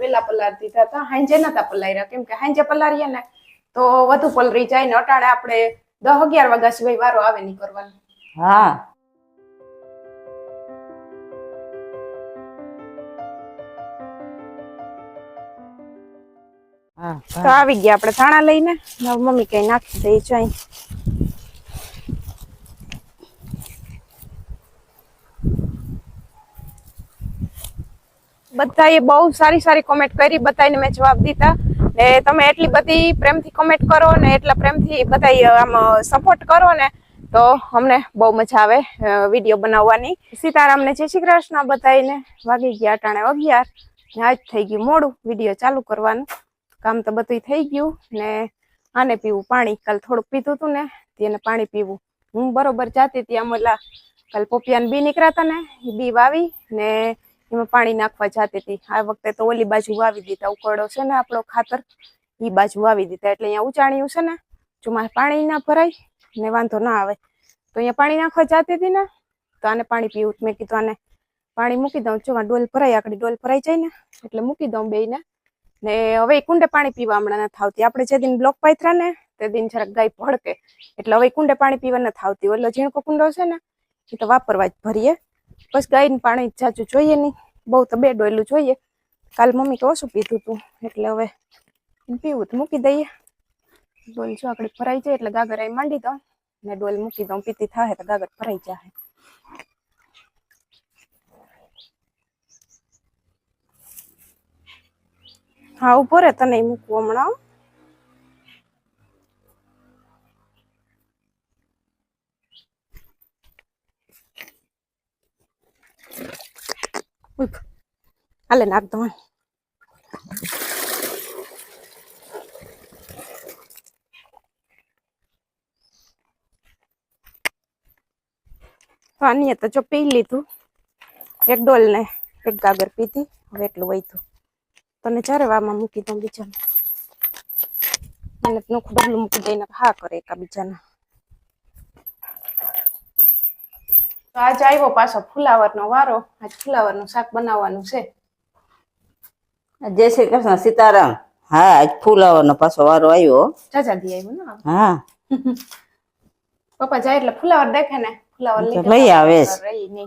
વેલા પલાર દીધા હતા હાંજે નતા પલાર્યા. કેમ કે હાંજે પલારીએ ને તો વધુ પલરી જાય ને અટાણે આપણે દસ અગિયાર વાગ્યા સિવાય વારો આવે નહીં કરવાનો. હા. હા તો આવી ગયા આપણે થાણા લઈને. મમ્મી કઈ નાખી દઈ જાય. બધાએ બહુ સારી સારી કોમેન્ટ કરી, બધાને મેં જવાબ દીધા. ને તમે એટલી બધી પ્રેમથી કોમેન્ટ કરો ને એટલા પ્રેમથી બધા આમ સપોર્ટ કરો ને, તો અમને બહુ મજા આવે વીડિયો બનાવવાની. સીતારામને જય શ્રી કૃષ્ણ બધાને વાગી ગયા અટાણે અગિયાર. ને આજ થઈ ગયું મોડું. વીડિયો ચાલુ કરવાનું. કામ તો બધું થઈ ગયું. ને આને પીવું પાણી. કાલ થોડુંક પીધું હતું ને, તેને પાણી પીવું. હું બરોબર જાતી આમ ઓલા, કાલ પોપિયાને બી નીકળ્યા હતા ને બી વાવી ને એમાં પાણી નાખવા જાતી હતી. આ વખતે તો ઓલી બાજુ વાવી દીધા ઉકરડો છે ને આપણો ખાતર એ બાજુ વાવી દીધા. એટલે અહીંયા ઉચાણ્યું છે ને ચોમાં પાણી ના ભરાય ને વાંધો ના આવે, તો અહીંયા પાણી નાખવા જાતી હતી ને, તો આને પાણી પીવું. મેં કીધું આને પાણી મૂકી દઉં. જો ડોલ ભરાય, આકડી ડોલ ભરાઈ જાય ને, એટલે મૂકી દઉં બેયને. ને હવે કુંડે પાણી પીવા હમણાં નથી આવતી. આપણે જે દિન બ્લોક પાથરા ને, તે દિન જરાક ગાય ભડકે. એટલે હવે કુંડે પાણી પીવા નથી આવતી. ઓલો ઝીણકો કુંડો છે ને એ તો વાપરવા જ ભરીએ. બસ ગાયને પાણી જાજુ જોઈએ નહીં. બહુ તો બે ડોયલું જોઈએ. કાલ મમ્મી તો ઓછું પીધું હતું એટલે હવે પીવું તો મૂકી દઈએ. ડોલ જો આગળ ભરાઈ જાય એટલે ગાગર અહીં માંડી દઉં. ને ડોલ મૂકી દઉં, પીતી થાય તો ગાગર ભરાઈ જાય હા, ઊભો રે તને મૂકવું હમણાં હાલે, નાખ દઉં તો આની તો જો પી લીધું. એક ડોલ ને એક ગાગર પીધી, હવે એટલું વૈધું તને ચારે વામાં મૂકી દઉં બીજાને. મને નોખું ડબલું મૂકી દઈને હા કરે એકા બીજાના તો આજે આવ્યો પાછો ફુલાવરનો વારો. આજ ફુલાવરનું શાક બનાવવાનું છે. જય શ્રી કૃષ્ણ સીતારામ. હા આજ ફુલાવરનો પાછો વારો આવ્યો. જાજા દી આવ્યો ને હા. પપ્પા જાય એટલે ફુલાવર દેખે ને? ફુલાવર લઈ આવે છે.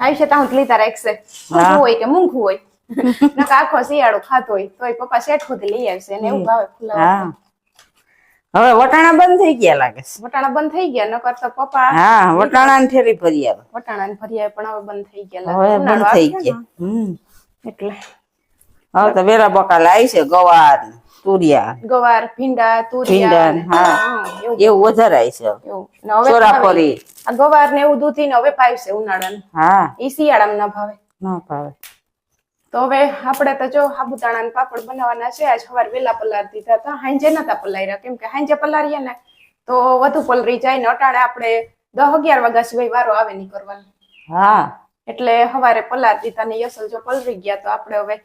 આવી છે ત્યાં લીધા રાખશે. હોય કે મૂંઘું હોય. નકા આખો શિયાળો ખાતો હોય તોય પપ્પા શેઠ ખુદ લઈ આવશે ને એવું ભાવે ફુલાવર. હવે વટાણા બંધ થઈ ગયા લાગે છે. વટાણા બંધ થઈ ગયા નકર તો પપ્પા હા વટાણા ને ઠેરી ફરી આવે. વટાણા ને આવે પણ હવે બંધ થઈ ગયા હવે બંધ થઈ ગયા. હમ. એટલે. હવે તો વેરા બકાલ આવી છે ગવાર તુરિયા. ગવાર ભીંડા તુરિયા હા. એવું. વધારે આવી છે. એવું. આ ગવાર ને એવું દૂધી ને હવે પાવશે ઉનાળાનું. હા. ઈ શિયાળામાં ના ભાવે. ના ભાવે. તો હવે આપણે તો જો સાબુદાણા ના પાપડ બનાવવાના છે આજ સવારે વેલા પલાર દીધા હતા હાંજે નતા પલાર્યા કેમ કે હાંજે પલારીએ ને તો વધુ પલરી જાય ને અટાણે આપણે દસ અગિયાર વાગ્યા સિવાય વારો આવે નહીં કરવાનો. હા. એટલે સવારે પલાર દીધા ને યસલ જો પલરી ગયા તો આપણે હવે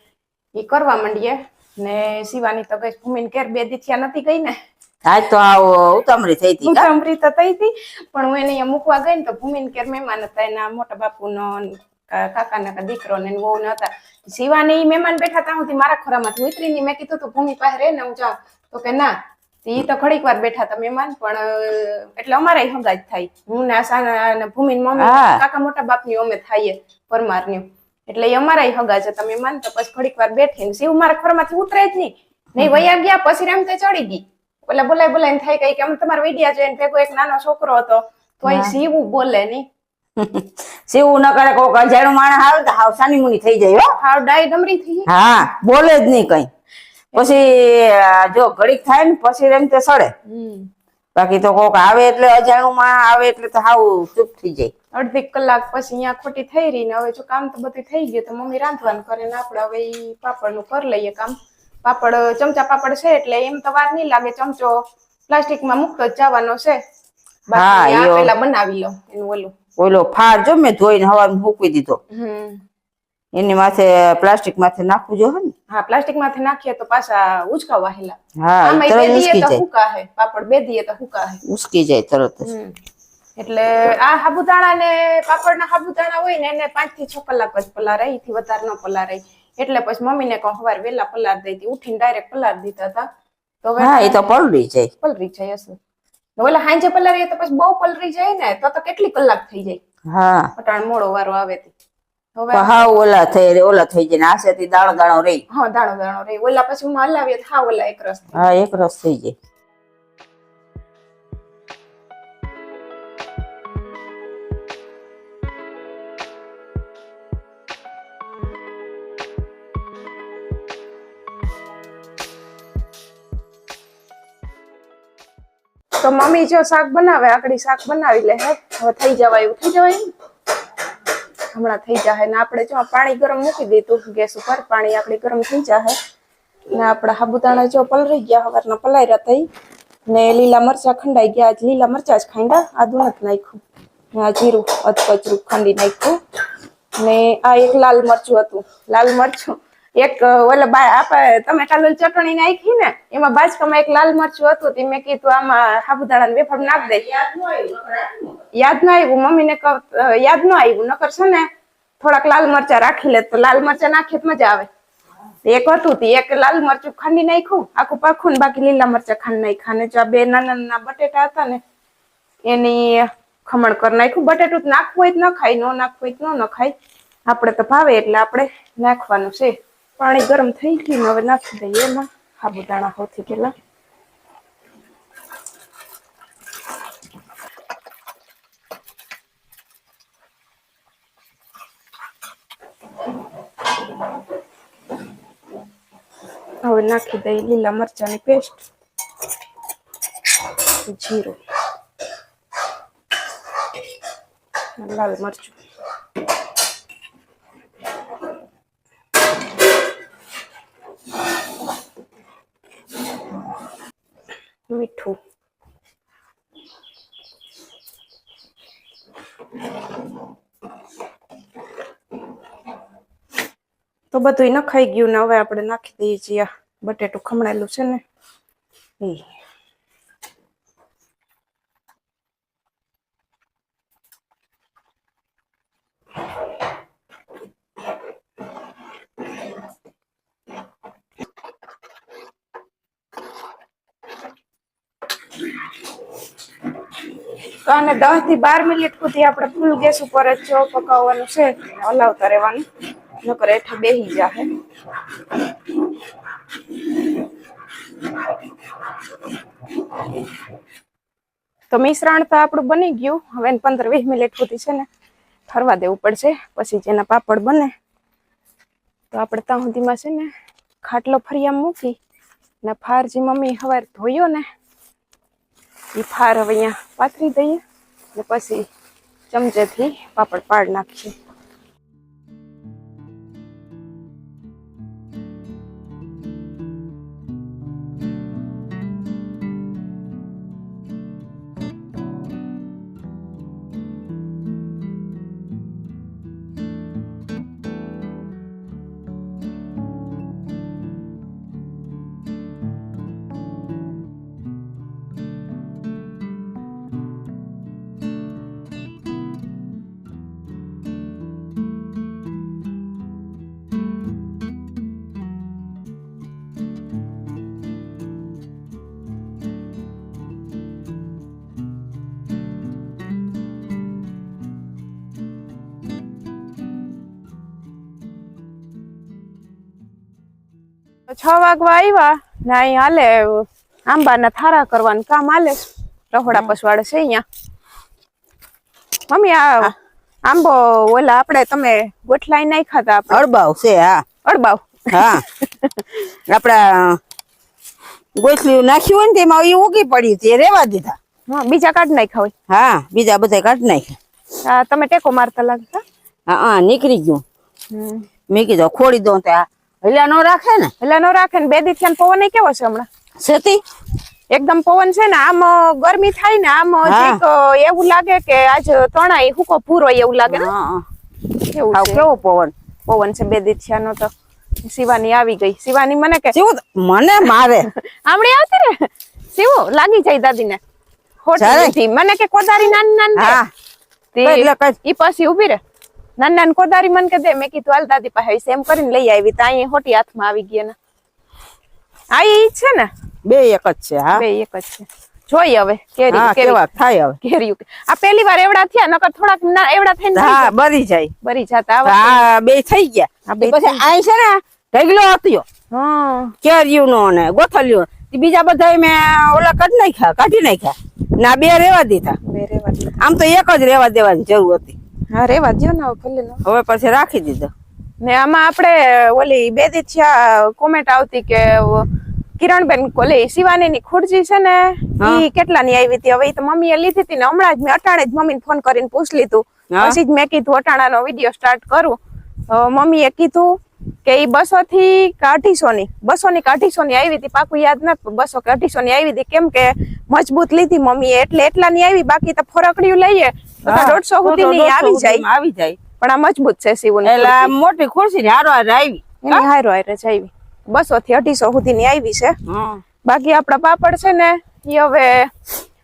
એ કરવા માંડીએ ને શિવાની તો ગઈ ભૂમિ કેર બે દીથિયા નથી ગઈ ને. આજ તો આવો ઉતામળી થઈ હતી કા? તો થઈ હતી પણ હું એને મૂકવા ગઈ ને તો ભૂમિન કેર મહેમાન હતા એના મોટા બાપુનો કાકાના દીકરો ને વહુ ને હતા શિવાની મહેમાન બેઠા હતા હું મારા ખોરામાંથી ઉતરીને મેં કીધું તું ભૂમિ પાસે રે ને હું જાઉં. તો કે ના ઈ તો ઘડીક વાર બેઠા હતા મહેમાન પણ એટલે અમારે હગા જ થાય. હું ને આશા ભૂમિ મમ્મી કાકા મોટા બાપની અમે થાય પરમારની એટલે એ અમારા હગા છે તમે માન તો પછી ઘડીક વાર બેઠી ને શિવ મારા ખોરામાંથી ઉતરે જ નહીં. નહીં વયા ગયા પછી રેમ તે ચડી ગઈ. ઓલા બોલાય બોલાય થાય કઈ કે આમ તમારા વિડિયા જોઈને ભેગો એક નાનો છોકરો હતો તો એ શિવ બોલે નહીં. સેવું ન કરે કોક અજાણું માણસ આવે તો હાવ સાની મુની થઈ જાય હો. હાવ ડાય ડમરી થઈ. હા બોલે જ નહીં કઈ. પછી જો ઘડીક થાય ને પછી એમ તે સડે. બાકી તો કોક આવે એટલે અજાણું માં આવે એટલે તો હાવ ચૂપ થઈ જાય. અડધી કલાક પછી અહીંયા ખોટી થઈ રહી ને હવે જો કામ તો બધું થઈ ગયું તો મમ્મી રાંધવાનું કરે ને આપણે હવે ઈ પાપડનું કરી લઈએ કામ. પાપડ ચમચા પાપડ છે એટલે એમ તો વાર નહીં લાગે ચમચો પ્લાસ્ટિકમાં મૂકતો જ જવાનો છે. બાકી પેલા બનાવી લો એનું ઓલું. ઓલો ફાર જો મેં ધોઈને હવામાં મૂકી દીધો. એની માથે પ્લાસ્ટિક માથે નાખવું જો ને. હા પ્લાસ્ટિક માથે નાખીએ તો પાછા ઉચકા વાહેલા. હા તરત ઉસકી તો જાય. હુકા હે પાપડ બે દીએ તો હુકા હે. ઉસકી જાય તરત જ. એટલે આ સાબુદાણા ને પાપડના સાબુદાણા હોય ને એને પાંચથી છ કલાક જ પલારાયથી વધારે ન પલારાય એટલે પછી મમ્મી ને કહું સવારે વેલા પલાર દઈ હતી ઉઠીને ડાયરેક્ટ પલાર દીધા હતા તો હા એ તો પલળી જાય. પલરી જાય હશે. ને ઓલા હાંજે પલારીએ તો પછી બહુ પલરી જાય ને તો તો કેટલી કલાક થઈ જાય? હા. પટાણ મોડો વારો આવે તે. હવે હા ઓલા થઈ ઓલા થઈ જાય ને આસેથી દાણો દાણો રહી હા દાણો દાણો રે. ઓલા પછી હું હલાવીએ હા ઓલા એક રસ હા એક રસ થઈ જાય. તો મમ્મી જો શાક બનાવે, આકડી શાક બનાવી લે હવે થઈ જવાય એવું, થઈ જવાય હમણાં થઈ જાય ને આપણે જો પાણી ગરમ મૂકી દીધું, ગેસ ઉપર, પાણી આપણે ગરમ થઈ જાય ને આપણા સાબુદાણા જો પલરી ગયા સવારના પલાયરા થઈ. ને લીલા મરચા ખંડાઈ ગયા, આજ લીલા મરચા જ ખાંડા આદુ નથી નાખ્યું. ને આ જીરું, અધકચરું ખંડી નાખ્યું. ને આ એક લાલ મરચું હતું. લાલ મરચું? એક ઓલે આપણે તમે કાલે ચટણી નાખી ને, એમાં બાજકામાં એક લાલ મરચું હતું તે મેં કીધું આમાં સાબુદાણા વેફર નાખ દે. યાદ ન આવ્યું મમ્મી ને યાદ ન આવ્યું, નકર છે ને, થોડાક લાલ મરચા રાખી લે, તો લાલ મરચા નાખીએ તો મજા આવે. એક હતું તે, એક લાલ મરચું ખાંડી નાખ્યું, આખું પાખું ને બાકી લીલા મરચા ખાંડી નાખ્યા. ને જો બે નાના નાના બટેટા હતા ને, એની ખમણ કરી નાખ્યું. બટેટું નાખવું હોય તો ન ખાય, ન નાખવું હોય તો ન ખાય. આપણે તો ભાવે એટલે આપણે નાખવાનું છે. પાણી ગરમ થઈ ગયું હવે નાખી દઈએ એમાં. સાબુદાણા સૌથી પેલા. હવે નાખી દઈએ લીલા મરચાની પેસ્ટ. જીરું. લાલ મરચું મીઠું તો બધું નખાઈ ગયું ને હવે આપણે નાખી દઈએ છીએ બટેટું ખમણેલું છે ને. તો દસથી બાર મિનિટ સુધી આપણે ફૂલ ગેસ ઉપર જો પકાવવાનું છે, હલાવતા રહેવાનું. નકર હેઠે બેહી જાહે. તો મિશ્રણ તો આપણું બની ગયું. હવે પંદર વીસ મિનિટ સુધી છે ને ઠરવા દેવું પડશે. પછી જેના પાપડ બને. તો આપણે ત્યાં સુધીમાં છે ને ખાટલો ફરિયામ મૂકી ને ફાર જે મમ્મી હવાર ધોયો ને, એ ફાર હવે અહીંયા પાથરી દઈએ ને પછી ચમચેથી પાપડ પાડ નાખીએ. છ વાગવા આવ્યા ને અહીં હાલે આંબાના થારા કરવાનું કામ હાલે. રહોડા પસવાડે છે અહીંયા. મમ્મી આ આંબો ઓલા આપણે તમે ગોઠલાઈ નાખ્યા હતા અડબાવ છે હા. અડબાવ. હા. આપડા ગોઠલી નાખ્યું હોય ને તેમાં એ ઉગી પડી તે રેવા દીધા. હા બીજા કાઢ નાખ્યા હોય. હા બીજા બધા કાઢ નાખ્યા. તમે ટેકો મારતા લાગતા? હા હા નીકળી ગયું. મેં કીધું ખોડી દઉં તો આ નો રાખે ને? એટલે નો રાખે ને? બે દી થયા પવન કેવો છે હમણાં? સેતી એકદમ પવન છે ને આમ ગરમી થાય ને આમ એવું લાગે કે આજ તણાય હુકો પૂરો એવું લાગે ને? કેવો પવન? પવન છે બે દી થયા નો તો. શિવાની આવી ગઈ. શિવાની મને કે શું મને મારે. આમળી આવતી રે શિવો લાગી જાય દાદી ને મને કે કોદારી નાની નાની એટલે ઈ પછી ઊભી રે નાની કોદારી મને કે દે મેં કીધું હાલ દાદી પાસે એમ કરીને લઈ આવી તો અહીંયા હોટી હાથમાં આવી ગયા ને આ ઈ છે ને? બે એક જ છે હા? બે એક જ છે. જોઈ હવે કેરી હા કેવા થાય હવે. કેરીયું આ પહેલી વાર એવડા થયા નકર થોડાક ના એવડા થઈને હા બરી જાય. બરી જાતા આ બે થઈ ગયા. આ બે પછી આ છે ને ઢગલો હતો. હા. કેરીયું નો ને ગોથલિયું બીજા બધા મેં ઓલા કાઢી નાખ્યા કાઢી નાખ્યા. ના બે રેવા દીધા. બે રેવા આમ તો એક જ રેવા દેવાની જરૂર હતી. હા રેવા દ્યો ને ભલે હવે પછી રાખી દીધો. ને આમાં આપણે ઓલી બે દી કોમેન્ટ આવતી કે કિરણબેન કોલે શિવાની ની ખુરજી છે ને ઈ કેટલા ની આવી હતી? હવે તો મમ્મી મમ્મીએ લીધી હતી ને હમણાં જ મેં અટાણે જ મમ્મી ફોન કરીને પૂછ લીધું. પછી જ મેં કીધું અટાણા નો વીડિયો સ્ટાર્ટ કરું. મમ્મી એ કીધું કે ઈ બસો થી કે અઢીસો ની બસો ની કે અઢીસો ની આવી હતી પાકું યાદ નથી બસો કે અઢીસો ની આવી હતી. કેમ કે મજબૂત લીધી મમ્મીએ એટલે એટલા ની આવી બાકી તો ફરકડિયું લઈએ. દોઢસો સુધી ની આવી જાય. આવી જાય. પણ આ મજબૂત છે શિવની એટલે મોટી ખુરશી હારો હારે આવી. એની હારો હારે જ આવી. બસો થી અઢીસો સુધી ની આવી છે. બાકી આપડા પાપડ છે ને એ હવે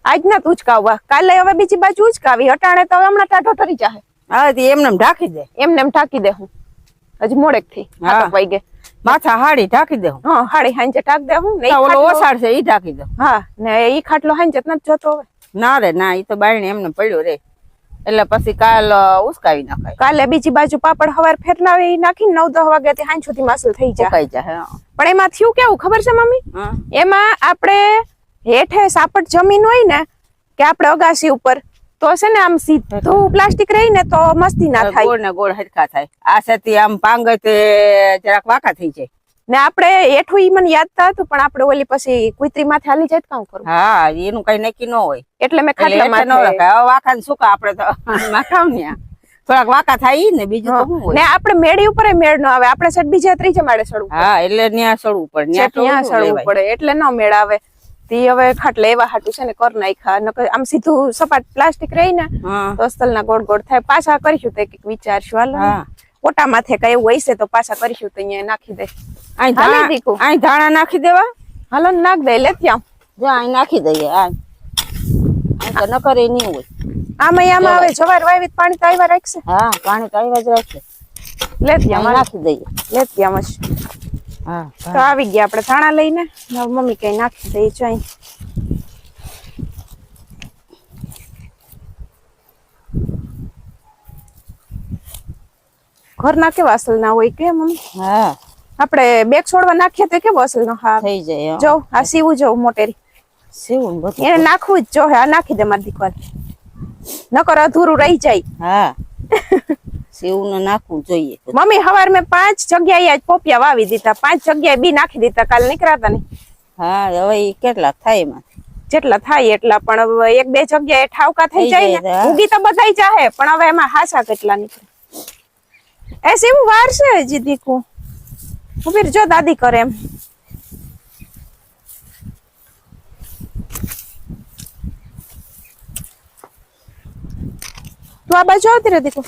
આજના જ ઉચકાવવા. કાલે હવે બીજી બાજુ ઉચકાવી. અટાણે તો હમણાં ટાઢો ઠરી જાય હા તે એમને એમ ઢાંકી દે. એમને એમ ટાંકી દે હું. હજી મોડેકથી. વાગે માથા હાડી ઢાંકી દે હું. હા હાડી હાંજે ટાક દે હું ને ઓલો ઓસાડ છે ઈ ઢાંકી દે હા ને ઈ ખાટલો હાંજે જ નથી જતો હવે. ના રે ના ઈ તો બાયણે એમને પડ્યો રે. એટલે પછી કાલ ઉસકાવી નાખાય. કાલે બીજી બાજુ પાપડ હવાર ફેરલાવી નાખીને નવ દસ વાગ્યા થી હાંજ સુધી માસલ થઈ જાય. પણ એમાં થયું કેવું ખબર છે મમ્મી? એમાં આપણે હેઠે સાપટ જમીન હોય ને કે આપણે અગાસી ઉપર તો છે ને આમ સીધું પ્લાસ્ટિક રહી ને તો મસ્તી ના થાય. ગોળ ને ગોળ હરખા થાય. આ સેતી આમ પાંગ તે જરાક વાકા થઈ જાય. ને આપણે એઠું ઈ મને યાદ થતું હતું પણ આપણે ઓલી પછી કુતરી માથે હાલી જાય કામ કરું? હા એનું કઈ નક્કી ન હોય. એટલે મેં ખાટલા હેઠે ન માથે રખાય. હવે વાંકા ને સુકા આપણે તો નાખાવ ને થોડાક વાકા થાય ને બીજું તો શું હોય? ને આપણે મેળી ઉપર મેળ ન આવે. આપણે સેટ બીજા ત્રીજા માળે સડું હા એટલે ન્યા ચડવું પડે. ન્યા ચડવું પડે. એટલે ન મેળ આવે તી હવે ખાટલે એવા હાટું છે ને કર નાખ્યા. નકર આમ સીધું સપાટ પ્લાસ્ટિક રહી ને તો અસ્તલ ના ગોળ ગોળ થાય. પાછા કરીશું તો એક વિચારશું. હાલ. ઓટા માથે કઈ એવું હશે તો પાછા કરીશું તો અહીંયા નાખી દે અહીં ધાણા દીકુ. અહીં ધાણા નાખી દેવા. હાલો નાખ દે લે ત્યાં. જો અહીં નાખી દઈએ આ તો ન કરે નહીં હોય. આમાં આમાં આવે જવાર વાવી પાણી તાઈવા રાખશે. હા પાણી તાઈવા જ રાખશે લે ત્યાં નાખી દઈએ. લે ત્યાં જ. હા તો આવી ગયા આપણે ધાણા લઈને. મમ્મી કઈ નાખી દઈ જો અહીં ઘરના કેવા અસલ ના હોય કે મમ્મી? હા. આપણે બેગ છોડવા નાખીએ તો કેવો અસલ નો હા થઈ જાય જો આ સીવું જો મોટેરી. સીવું બધું એને નાખવું જ જો આ નાખી દે મારી દીકરી. નકર અધૂરું રહી જાય. હા. સીવું નાખવું જોઈએ. મમ્મી હવાર મેં પાંચ જગ્યાએ આજ પોપિયા વાવી દીધા. પાંચ જગ્યાએ બી નાખી દીધા કાલ નીકળાતા ને. હા હવે કેટલા થાય એમાં? જેટલા થાય એટલા પણ હવે એક બે જગ્યાએ ઠાવકા થઈ જાય ને. ઉગી તો બધાય જાહે પણ હવે એમાં હાસા કેટલા નીકળે. એ સીવું વાર છે હજી દીકુ. ઊભી જો દાદી કરે એમ. તું આ બાજુ આવતી રહે દીકુ.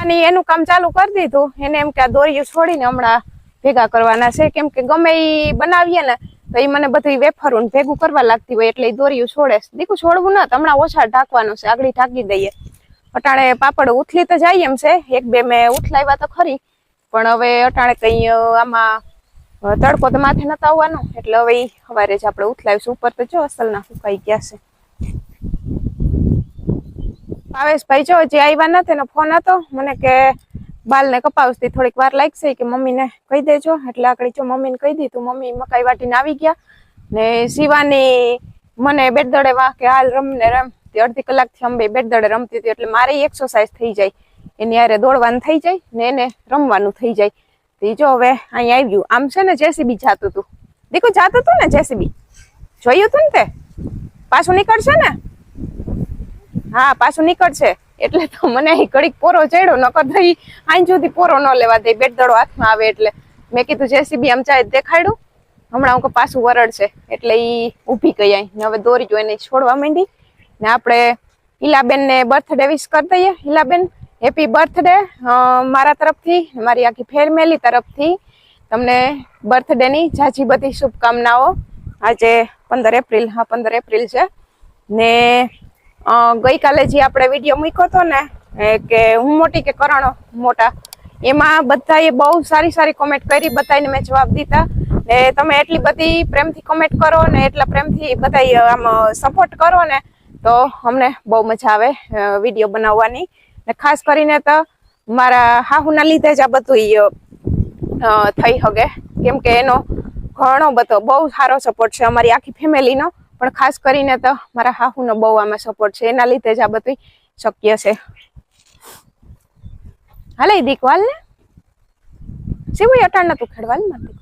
અને એનું કામ ચાલુ કરી દીધું. એને એમ કે આ દોરીયું છોડીને હમણાં ભેગા કરવાના છે. કેમ કે ગમે ઈ બનાવીએ ને, તો એ મને બધું વેફરું ભેગું કરવા લાગતી હોય એટલે દોરીયું છોડે દીકુ છોડવું ના હમણાં ઓછા ઢાંકવાનું છે. આગળ ઢાંકી દઈએ. અટાણે પાપડ ઉથલી તો જાય એમ છે. એક બે મેં ઉથલાવ્યા તો ખરી. પણ હવે અટાણે કઈ આમાં તડકો તો માથે નતા આવવાનો. એટલે હવે સવારે જ આપણે ઉથલાવીશું. ઉપર તો જો અસલના સુકાઈ ગયા છે. ભાવેશભાઈ જો જે આવ્યા નથી એનો ફોન હતો. મને કે બાલને ને થોડીક વાર લાગશે કે મમ્મીને કહી દેજો. એટલે આગળ જો મમ્મીને કહી દીધું મમ્મી મકાઈ વાટીને આવી ગયા. ને શિવાની મને બેટ દડે કે હાલ રમને રમ. તે અડધી કલાકથી અંબે બેટ દડે રમતી હતી એટલે મારે એક્સરસાઇઝ થઈ જાય. એની યારે દોડવાનું થઈ જાય ને એને રમવાનું થઈ જાય. તે જો હવે અહીં આવ્યું. આમ છે ને જેસીબી જાતું હતું. દીકુ જાતું હતું ને જેસીબી. જોયું હતું ને તે? પાછું નીકળશે ને? હા, પાછું નીકળશે. એટલે તો મને અહીં ઘડીક પોરો ચડ્યો, નકર તો અહીં સુધી પોરો ન લેવા દે. બેટ દડો હાથમાં આવે એટલે. મેં કીધું, જેસીબી આમ ચાય દેખાડ્યું. હમણાં હું પાછું વરડ છે એટલે એ ઊભી ગઈ અહીં. હવે દોરી જો એને છોડવા માંડી. ને આપણે હિલાબેન બર્થડે વિશ કરી દઈએ. હિલાબેન હેપી બર્થડે મારા તરફથી, મારી આખી ફેરમેલી તરફથી. તમને બર્થડેની જાજી બધી શુભકામનાઓ. આજે પંદર એપ્રિલ, હા, પંદર એપ્રિલ છે. ને ગઈકાલે જે આપણે વીડિયો મૂક્યો હતો ને કે હું મોટી કે કરણો મોટા, એમાં બધાએ બહુ સારી સારી કોમેન્ટ કરી, બધાને મેં જવાબ દીધા. ને તમે એટલી બધી પ્રેમથી કોમેન્ટ કરો ને, એટલા પ્રેમથી બધા આમ સપોર્ટ કરો ને તો અમને બહુ મજા આવે વીડિયો બનાવવાની. ને ખાસ કરીને તો મારા હાહુના લીધે જ આ બધું થઈ શકે કેમ કે એનો ઘણો બધો, બહુ સારો સપોર્ટ છે અમારી આખી ફેમિલીનો. પણ ખાસ કરીને તો મારા હાહુનો બહુ આમાં સપોર્ટ છે. એના લીધે જ આ બધું શક્ય છે. હાલે દીકવાલ ને શિવું અટાણ નતું ખેડવાલમાં દીક